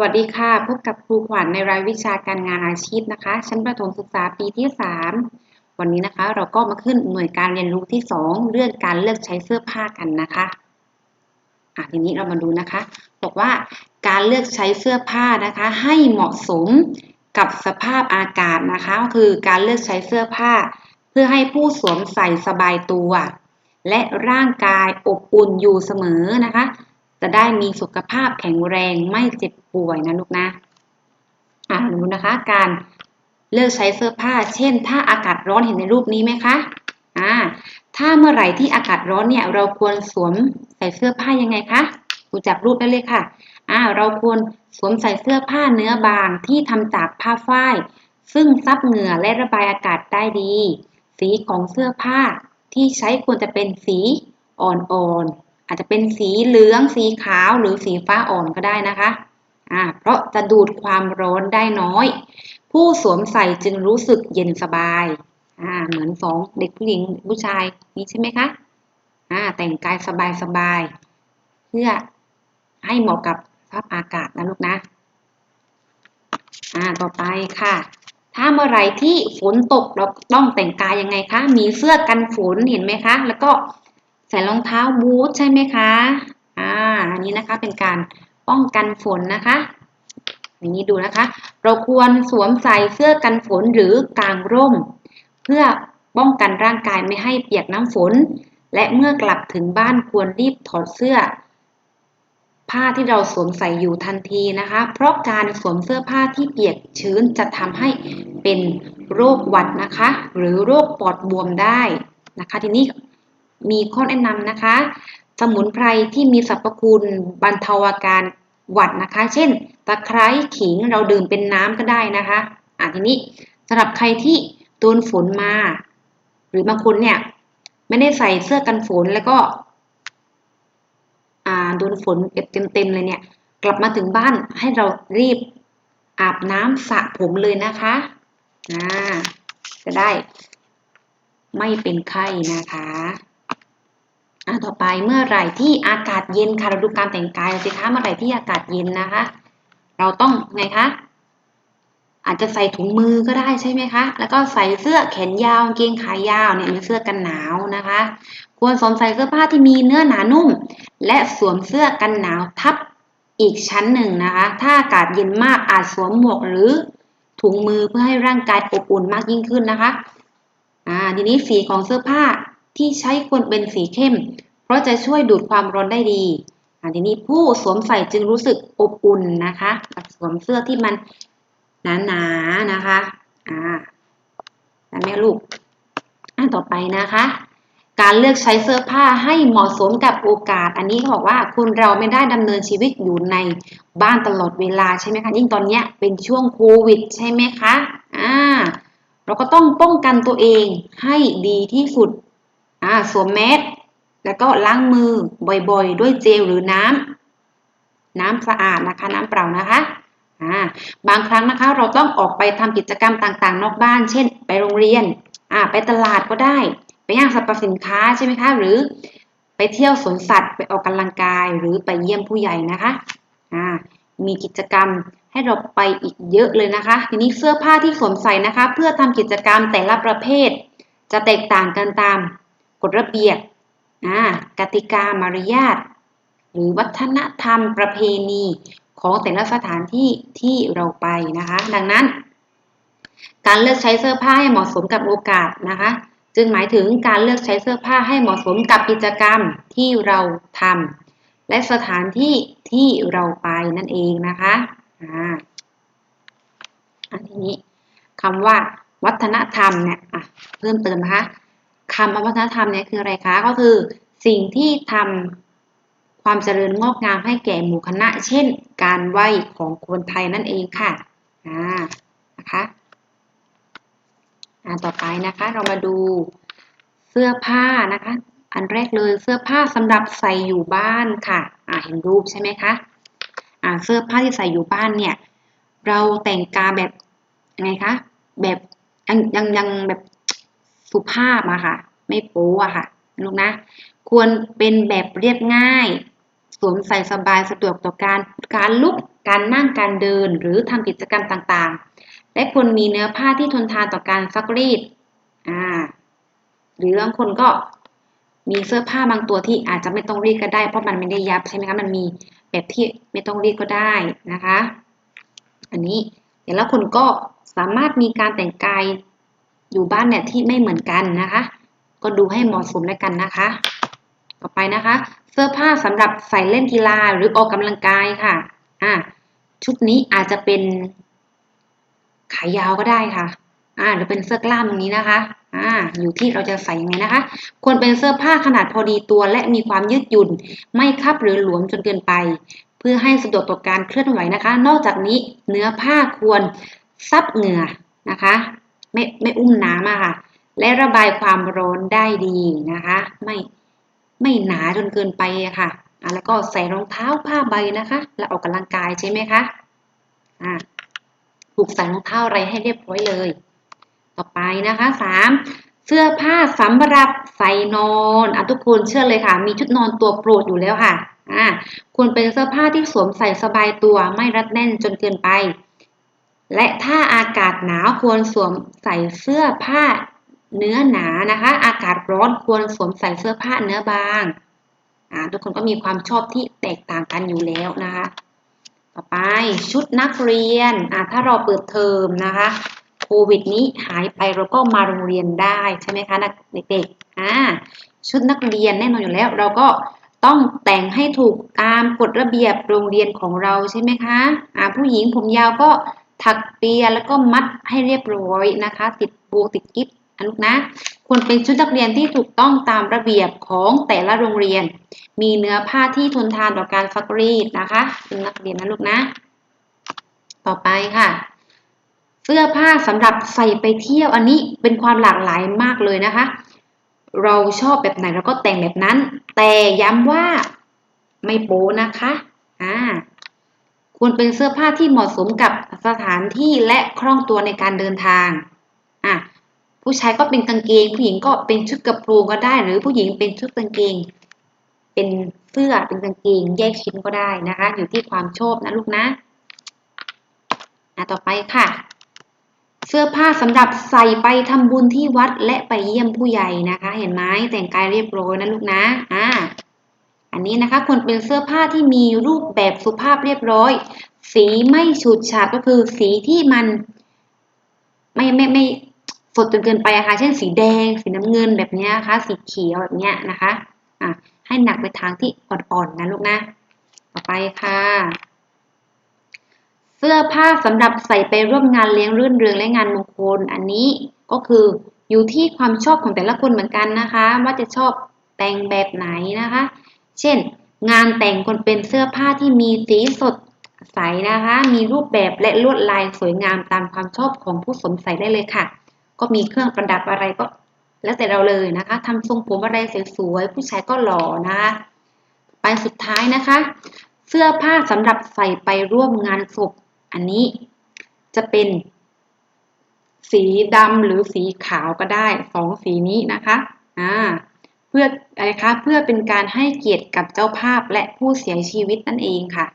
วัสดีค่ะ พบกับครูขวัญในรายวิชาการงานอาชีพนะคะ ชั้นประถมศึกษาปีที่ 3 วันนี้นะคะ เราก็มาขึ้นหน่วยการเรียนรู้ที่ 2 เรื่องการเลือกใช้เสื้อผ้ากันนะคะอะทีนี้เรามาดูนะคะ บอกว่าการเลือกใช้เสื้อผ้านะคะ ให้เหมาะสมกับสภาพอากาศนะคะ ก็คือการเลือกใช้เสื้อผ้า เพื่อให้ผู้สวมใส่สบายตัว และร่างกายอบอุ่นอยู่เสมอนะคะ จะได้มีสุขภาพแข็งแรงไม่เจ็บป่วยนะลูกนะอ่าดูนะคะ การเลือกใช้เสื้อผ้า เช่น ถ้าอากาศร้อนเห็นในรูปนี้ไหมคะอ่าถ้าเมื่อไหร่ที่อากาศร้อนเนี่ย เราควรสวมใส่เสื้อผ้ายังไงคะดูจากรูปได้เลยค่ะอ่าเราควรสวมใส่เสื้อผ้าเนื้อบางที่ทำจากผ้าฝ้าย ซึ่งซับเหงื่อและระบายอากาศได้ดี สีของเสื้อผ้าที่ใช้ควรจะเป็นสีอ่อนๆ อาจจะเป็นสีเหลืองสีขาวหรือสีฟ้าอ่อนก็ได้นะคะอ่าเพราะจะดูดความร้อนได้น้อย ผู้สวมใส่จึงรู้สึกเย็นสบายอ่าเหมือนสองเด็กผู้หญิงผู้ชายนี้ใช่ไหมคะอ่าแต่งกายสบายๆเพื่อให้เหมาะกับสภาพอากาศนะลูกนะอ่าต่อไปค่ะ ถ้าเมื่อไรที่ฝนตกเราต้องแต่งกายยังไงคะ มีเสื้อกันฝนเห็นไหมคะ แล้วก็ ใส่รองเท้าบูทใช่ไหมคะอ่าอันนี้นะคะเป็นการป้องกันฝนนะคะ อย่างนี้ดูนะคะ เราควรสวมใส่เสื้อกันฝนหรือกางร่ม เพื่อป้องกันร่างกายไม่ให้เปียกน้ำฝน และเมื่อกลับถึงบ้านควรรีบถอดเสื้อ ผ้าที่เราสวมใส่อยู่ทันทีนะคะ เพราะการสวมเสื้อผ้าที่เปียกชื้นจะทำให้เป็นโรคหวัดนะคะ หรือโรคปอดบวมได้นะคะ ทีนี้ มีข้อแนะนำนะคะ สมุนไพรที่มีสรรพคุณบรรเทาอาการหวัดนะคะ เช่น ตะไคร้ขิงเราดื่มเป็นน้ำก็ได้นะคะอะทีนี้สำหรับใครที่โดนฝนมา หรือบางคนเนี่ยไม่ได้ใส่เสื้อกันฝนแล้วก็โดนฝนเต็มๆเลยเนี่ย กลับมาถึงบ้านให้เรารีบอาบน้ำสระผมเลยนะคะจะได้ไม่เป็นไข้นะคะ อะต่อไปเมื่อไหร่ที่อากาศเย็นค่ะเราดูการแต่งกายสิคะเมื่อไหร่ที่อากาศเย็นนะคะ เราต้องไงคะอาจจะใส่ถุงมือก็ได้ใช่ไหมคะ แล้วก็ใส่เสื้อแขนยาวเกงขายาวเนี่ยมีเสื้อกันหนาวนะคะ ควรสวมใส่เสื้อผ้าที่มีเนื้อหนานุ่ม และสวมเสื้อกันหนาวทับอีกชั้นหนึ่งนะคะ ถ้าอากาศเย็นมากอาจสวมหมวกหรือถุงมือเพื่อให้ร่างกายอบอุ่นมากยิ่งขึ้นนะคะ อ่า ทีนี้สีของเสื้อผ้า ที่ใช้ควรเป็นสีเข้ม เพราะจะช่วยดูดความร้อนได้ดีทีนี้ผู้สวมใส่จึงรู้สึกอบอุ่นนะคะสวมเสื้อที่มันหนาๆนะคะ อ่าแม่ลูกอ่าต่อไปนะคะ การเลือกใช้เสื้อผ้าให้เหมาะสมกับโอกาส อันนี้เขาบอกว่าคนเราไม่ได้ดำเนินชีวิตอยู่ในบ้านตลอดเวลาใช่ไหมคะ ยิ่งตอนนี้เป็นช่วงโควิดใช่ไหมคะ อ่า เราก็ต้องป้องกันตัวเองให้ดีที่สุด อ่าสวมแมสแล้วก็ล้างมือบ่อยๆ ด้วยเจลหรือน้ำน้ำสะอาดนะคะ น้ำเปล่านะคะอ่าบางครั้งนะคะเราต้องออกไปทำกิจกรรมต่างๆ นอกบ้าน เช่น ไปโรงเรียนอ่าไปตลาดก็ได้ ไปย่างสรรพสินค้าใช่ไหมคะ หรือไปเที่ยวสวนสัตว์ไปออกกำลังกายหรือไปเยี่ยมผู้ใหญ่นะคะอ่ามีกิจกรรมให้เราไปอีกเยอะเลยนะคะ ทีนี้เสื้อผ้าที่สวมใส่นะคะ เพื่อทำกิจกรรมแต่ละประเภท จะแตกต่างกันตาม กฎระเบียบกติกามารยาทหรือวัฒนธรรมประเพณีของแต่ละสถานที่ที่เราไปนะคะ ดังนั้น การเลือกใช้เสื้อผ้าให้เหมาะสมกับโอกาสนะคะ จึงหมายถึงการเลือกใช้เสื้อผ้าให้เหมาะสมกับกิจกรรมที่เราทำและสถานที่ที่เราไปนั่นเองนะคะอ่าอันนี้คำว่าวัฒนธรรมเนี่ยเพิ่มเติมนะคะ คำวัฒนธรรมเนี่ยคืออะไรคะ ก็คือสิ่งที่ทำความเจริญงอกงามให้แก่หมู่คณะ เช่น การไหวของคนไทยนั่นเองค่ะอ่านะคะอ่าต่อไปนะคะเรามาดูเสื้อผ้านะคะ อันแรกเลยเสื้อผ้าสำหรับใส่อยู่บ้านค่ะอ่าเห็นรูปใช่ไหมคะอ่าเสื้อผ้าที่ใส่อยู่บ้านเนี่ย เราแต่งกาแบบยังไงคะแบบยังยังยังแบบ สุภาพอะค่ะ ไม่โป๊อะค่ะลูกนะ ควรเป็นแบบเรียบง่าย สวมใส่สบายสะดวกต่อการการลุกการนั่งการเดินหรือทำกิจกรรมต่างๆ และควรมีเนื้อผ้าที่ทนทานต่อการซักรีดอ่าหรือบางคนก็มีเสื้อผ้าบางตัวที่อาจจะไม่ต้องรีดก็ได้ เพราะมันไม่ได้ยับใช่ไหมคะมันมีแบบที่ไม่ต้องรีดก็ได้นะคะ อันนี้แต่ละคนก็สามารถมีการแต่งกาย อยู่บ้านเนี่ยที่ไม่เหมือนกันนะคะ ก็ดูให้เหมาะสมแล้วกันนะคะ ต่อไปนะคะ เสื้อผ้าสำหรับใส่เล่นกีฬาหรือออกกำลังกายค่ะอ่าชุดนี้อาจจะเป็นขายาวก็ได้ค่ะอ่าหรือเป็นเสื้อกล้ามตรงนี้นะคะอ่าอยู่ที่เราจะใส่ยังไงนะคะ ควรเป็นเสื้อผ้าขนาดพอดีตัวและมีความยืดหยุ่น ไม่คับหรือหลวมจนเกินไป เพื่อให้สะดวกต่อการเคลื่อนไหวนะคะ นอกจากนี้เนื้อผ้าควรซับเหงื่อนะคะ ไม่ไม่อุ้มน้ำอะค่ะ และระบายความร้อนได้ดีนะคะ ไม่ไม่หนาจนเกินไปค่ะอะ แล้วก็ใส่รองเท้าผ้าใบนะคะ แล้วออกกำลังกายใช่ไหมคะอ่าผูกใส่รองเท้าอะไรให้เรียบร้อยเลย ต่อไปนะคะสามเสื้อผ้าสำหรับใส่นอนอะทุกคนเชื่อเลยค่ะ มีชุดนอนตัวโปรดอยู่แล้วค่ะอ่าควรเป็นเสื้อผ้าที่สวมใส่สบายตัวไม่รัดแน่นจนเกินไป และถ้าอากาศหนาวควรสวมใส่เสื้อผ้าเนื้อหนานะคะ อากาศร้อนควรสวมใส่เสื้อผ้าเนื้อบางอ่าทุกคนก็มีความชอบที่แตกต่างกันอยู่แล้วนะคะ ต่อไปชุดนักเรียนอ่าถ้าเราเปิดเทอมนะคะโควิดนี้หายไปเราก็มาโรงเรียนได้ใช่ไหมคะนักเด็กๆอ่าชุดนักเรียนแน่นอนอยู่แล้ว เราก็ต้องแต่งให้ถูกตามกฎระเบียบโรงเรียนของเราใช่ไหมคะอ่าผู้หญิงผมยาวก็ ถักเปียแล้วก็มัดให้เรียบร้อยนะคะ ติดโบติดกิ๊บอันลูกนะควรเป็นชุดนักเรียนที่ถูกต้องตามระเบียบของแต่ละโรงเรียน มีเนื้อผ้าที่ทนทานต่อการซักรีดนะคะเป็นนักเรียนนะลูกนะ ต่อไปค่ะ เสื้อผ้าสำหรับใส่ไปเที่ยวอันนี้เป็นความหลากหลายมากเลยนะคะ เราชอบแบบไหนเราก็แต่งแบบนั้น แต่ย้ำว่าไม่โป๊นะคะอ่า ควรเป็นเสื้อผ้าที่เหมาะสมกับสถานที่และคล่องตัวในการเดินทางอะผู้ชายก็เป็นกางเกง ผู้หญิงก็เป็นชุดกระโปรงก็ได้ หรือผู้หญิงเป็นชุดกางเกง เป็นเสื้อเป็นกางเกง แยกชิ้นก็ได้นะคะ อยู่ที่ความชอบนะลูกนะอะต่อไปค่ะ เสื้อผ้าสำหรับใส่ไปทำบุญที่วัดและไปเยี่ยมผู้ใหญ่นะคะ เห็นไหมแต่งกายเรียบร้อยนะลูกนะอ่า อันนี้นะคะควรเป็นเสื้อผ้าที่มีรูปแบบสุภาพเรียบร้อย สีไม่ฉูดฉาดก็คือสีที่มัน ไม่ไม่ไม่สดจนเกินไปอะคะเช่นสีแดง สีน้ำเงินแบบนี้นะคะ สีเขียวแบบนี้นะคะอะให้หนักไปทางที่อ่อนๆนะลูกนะ ต่อไปค่ะ เสื้อผ้าสำหรับใส่ไปร่วมงานเลี้ยงรื่นเริงและงานมงคล อันนี้ก็คืออยู่ที่ความชอบของแต่ละคนเหมือนกันนะคะ ว่าจะชอบแต่งแบบไหนนะคะ เช่น งานแต่งคนเป็นเสื้อผ้าที่มีสีสดใสนะคะ มีรูปแบบและลวดลายสวยงามตามความชอบของผู้สวมใส่ได้เลยค่ะ ก็มีเครื่องประดับอะไรก็แล้วแต่เราเลยนะคะทำทรงผมอะไรสวยๆผู้ชายก็หล่อนะคะไปสุดท้ายนะคะ เสื้อผ้าสำหรับใส่ไปร่วมงานศพอันนี้จะเป็นสีดำหรือสีขาวก็ได้สองสีนี้นะคะ อ่า พื่ออะไรคะเพื่อเป็นการให้เกียรติกับเจ้าภาพและผู้เสียชีวิตนั่นเองค่ะ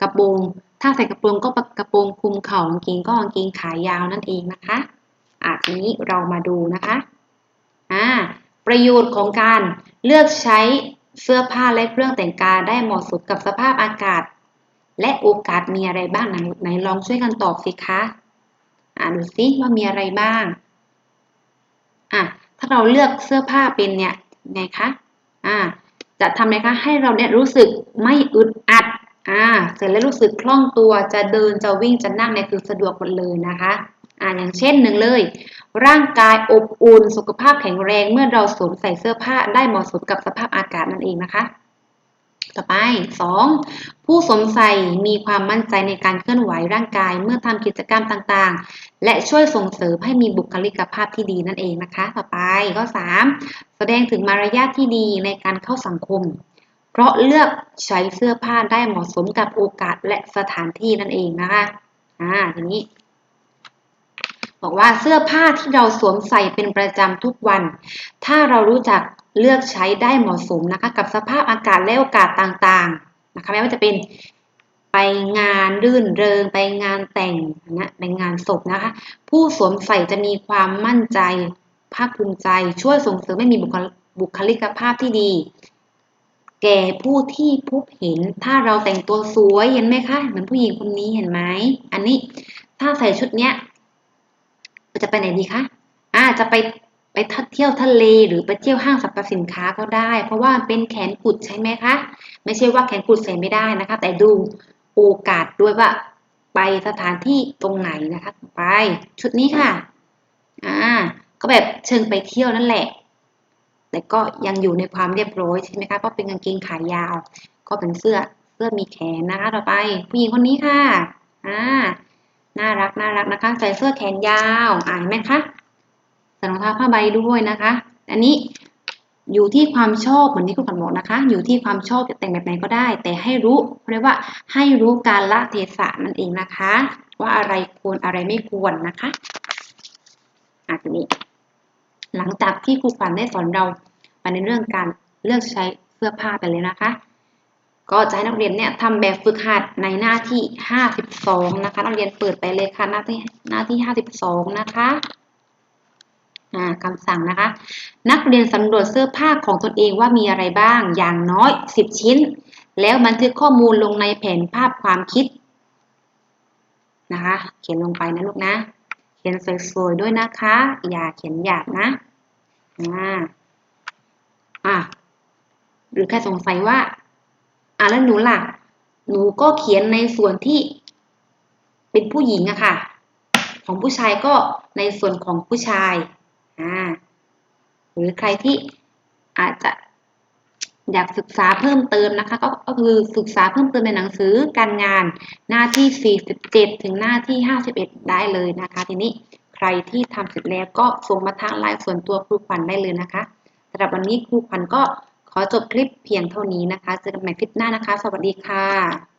กระโปรงถ้าใส่กระโปรงก็กระโปรงคลุมเข่ากางเกงก็กางเกงขายาวนั่นเองนะคะอะทีนี้เรามาดูนะคะอ่าประโยชน์ของการเลือกใช้เสื้อผ้าและเครื่องแต่งกายได้เหมาะสมกับสภาพอากาศ และโอกาสมีอะไรบ้างไหนไหนลองช่วยกันตอบสิคะอ่าดูซิว่ามีอะไรบ้างอะ ถ้าเราเลือกเสื้อผ้าเป็นเนี่ยไงคะอ่าจะทำไงคะให้เราเนี่ยรู้สึกไม่อึดอัดอ่าเสร็จแล้วรู้สึกคล่องตัวจะเดินจะวิ่งจะนั่งเนี่ยคือสะดวกหมดเลยนะคะอ่าอย่างเช่นหนึ่งเลย ร่างกายอบอุ่นสุขภาพแข็งแรงเมื่อเราสวมใส่เสื้อผ้าได้เหมาะสมกับสภาพอากาศนั่นเองนะคะ ต่อไป 2. ผู้สวมใส่มีความมั่นใจในการเคลื่อนไหวร่างกายเมื่อทำกิจกรรมต่างๆ และช่วยส่งเสริมให้มีบุคลิกภาพที่ดีนั่นเองนะคะ ต่อไปก็ 3. แสดงถึงมารยาทที่ดีในการเข้าสังคม เพราะเลือกใช้เสื้อผ้าได้เหมาะสมกับโอกาสและสถานที่นั่นเองนะคะอ่าทีนี้บอกว่าเสื้อผ้าที่เราสวมใส่เป็นประจำทุกวัน ถ้าเรารู้จัก เลือกใช้ได้เหมาะสมนะคะ กับสภาพอากาศและโอกาสต่างๆนะคะไม่ว่าจะเป็นไปงานรื่นเริงไปงานแต่งนะไปงานศพนะคะ ผู้สวมใส่จะมีความมั่นใจภาคภูมิใจ ช่วยส่งเสริมให้มีบุคลบุคลิกภาพที่ดี แก่ผู้ที่พบเห็นถ้าเราแต่งตัวสวยเห็นไหมคะเหมือนผู้หญิงคนนี้เห็นไหมอันนี้ถ้าใส่ชุดเนี้ยจะไปไหนดีคะอ่าจะไป ไปเที่ยวทะเลหรือไปเที่ยวห้างสรรพสินค้าก็ได้ เพราะว่าเป็นแขนกุดใช่ไหมคะ ไม่ใช่ว่าแขนกุดใส่ไม่ได้นะคะ แต่ดูโอกาสด้วยว่าไปสถานที่ตรงไหนนะคะไปชุดนี้ค่ะอ่าก็แบบเชิงไปเที่ยวนั่นแหละ แต่ก็ยังอยู่ในความเรียบร้อยใช่ไหมคะเพราะเป็นกางเกงขายาว ก็เป็นเสื้อเสื้อมีแขนนะคะ ต่อไป ผู้หญิงคนนี้ค่ะอ่าน่ารักน่ารักนะคะ ใส่เสื้อแขนยาวอ่านไหมคะ ใส่รองเท้าผ้าใบด้วยนะคะ อันนี้อยู่ที่ความชอบเหมือนที่คุณขวัญบอกนะคะ อยู่ที่ความชอบจะแต่งแบบไหนก็ได้ แต่ให้รู้เรียกว่าให้รู้การละเทศะนั่นเองนะคะ ว่าอะไรควรอะไรไม่ควรนะคะอะทีนี้ หลังจากที่ครูขวัญได้สอนเราไปในเรื่องการเลือกใช้เสื้อผ้าไปเลยนะคะ ก็จะให้นักเรียนเนี่ยทำแบบฝึกหัดในหน้าที่ 52 นะคะ นักเรียนเปิดไปเลยค่ะหน้าที่หน้าที่ 52 นะคะ คำสั่งนะคะ นักเรียนสำรวจเสื้อผ้าของตนเองว่ามีอะไรบ้าง อย่างน้อย 10 ชิ้น แล้วบันทึกข้อมูลลงในแผนภาพความคิดนะคะ เขียนลงไปนะลูกนะ เขียนสวยๆด้วยนะคะ อย่าเขียนหยาบนะ อ่า อะหรือใครสงสัยว่า อะแล้วหนูล่ะ หนูก็เขียนในส่วนที่เป็นผู้หญิงอะค่ะ ของผู้ชายก็ในส่วนของผู้ชาย อ่าหรือใครที่อาจจะอยากศึกษาเพิ่มเติมนะคะ ก็คือศึกษาเพิ่มเติมในหนังสือการงานหน้าที่ 47 ถึงหน้าที่ 51 ได้เลยนะคะ ทีนี้ใครที่ทำเสร็จแล้วก็ส่งมาทางไลน์ส่วนตัวครูขวัญได้เลยนะคะสำหรับวันนี้ครูขวัญก็ขอจบคลิปเพียงเท่านี้นะคะเจอกันใหม่คลิปหน้านะคะ สวัสดีค่ะ